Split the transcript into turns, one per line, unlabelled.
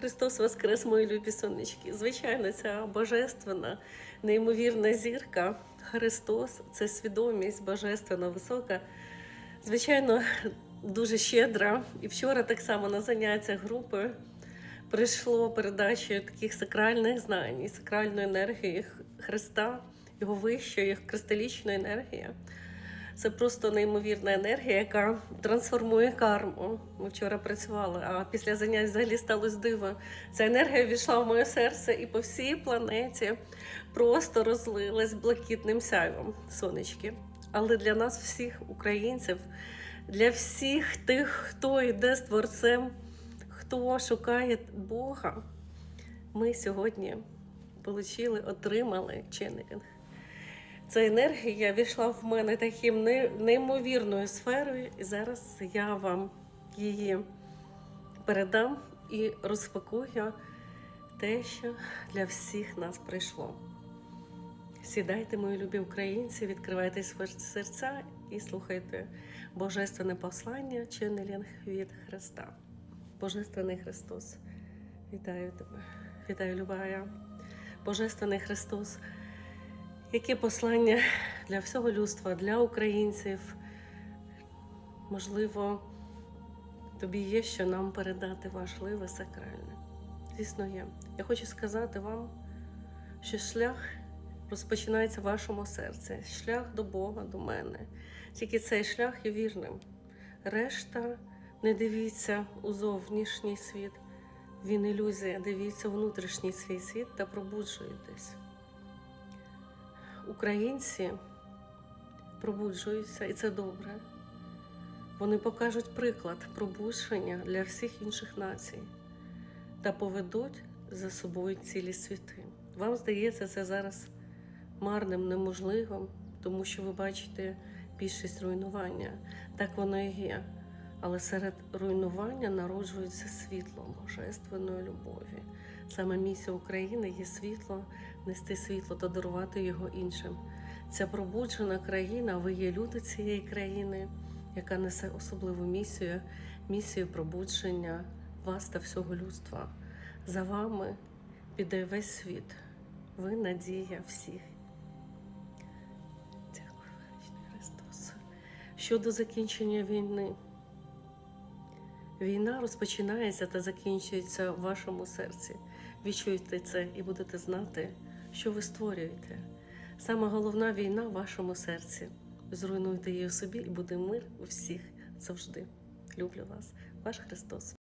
Христос Воскрес, мої любі сонечки. Звичайно, ця божественна, неймовірна зірка. Христос це свідомість божественна, висока. Звичайно, дуже щедра. І вчора так само на заняттях групи прийшло передача таких сакральних знань, сакральної енергії Христа, його вищої, кристалічної енергії. Це просто неймовірна енергія, яка трансформує карму. Ми вчора працювали, а після занять взагалі сталося диво. Ця енергія війшла в моє серце і по всій планеті просто розлилась блакитним сяйвом сонечки. Але для нас, всіх українців, для всіх тих, хто йде з творцем, хто шукає Бога, ми сьогодні отримали, отримали ченнелінг. Ця енергія війшла в мене таким неймовірною сферою, і зараз я вам її передам і розпакую те, що для всіх нас прийшло. Сідайте, мої любі українці, відкривайте свої серця і слухайте Божественне послання, ченнелінг від Христа. Божественний Христос, вітаю тебе, вітаю, Любая. Божественний Христос. Яке послання для всього людства, для українців? Можливо, тобі є що нам передати важливе, сакральне. Звісно, є. Я хочу сказати вам, що шлях розпочинається в вашому серці, шлях до Бога, до мене. Тільки цей шлях є вірним. Решта не дивіться у зовнішній світ. Він ілюзія, дивіться внутрішній свій світ та пробуджуйтесь українці пробуджуються, і це добре. Вони покажуть приклад пробудження для всіх інших націй та поведуть за собою цілі світи. Вам здається, це зараз марним, неможливим, тому що ви бачите більшість руйнування. Так воно і є. Але серед руйнування народжується світло божественної любові. Саме місія України є світло, нести світло та дарувати його іншим. Ця пробуджена країна, ви є люди цієї країни, яка несе особливу місію, місію пробудження вас та всього людства. За вами піде весь світ. Ви надія всіх. Дякую, Христос. Щодо закінчення війни. Війна розпочинається та закінчується в вашому серці. Відчуйте це і будете знати, що ви створюєте. Саме головна війна в вашому серці. Зруйнуйте її у собі, і буде мир у всіх завжди. Люблю вас, ваш Христос.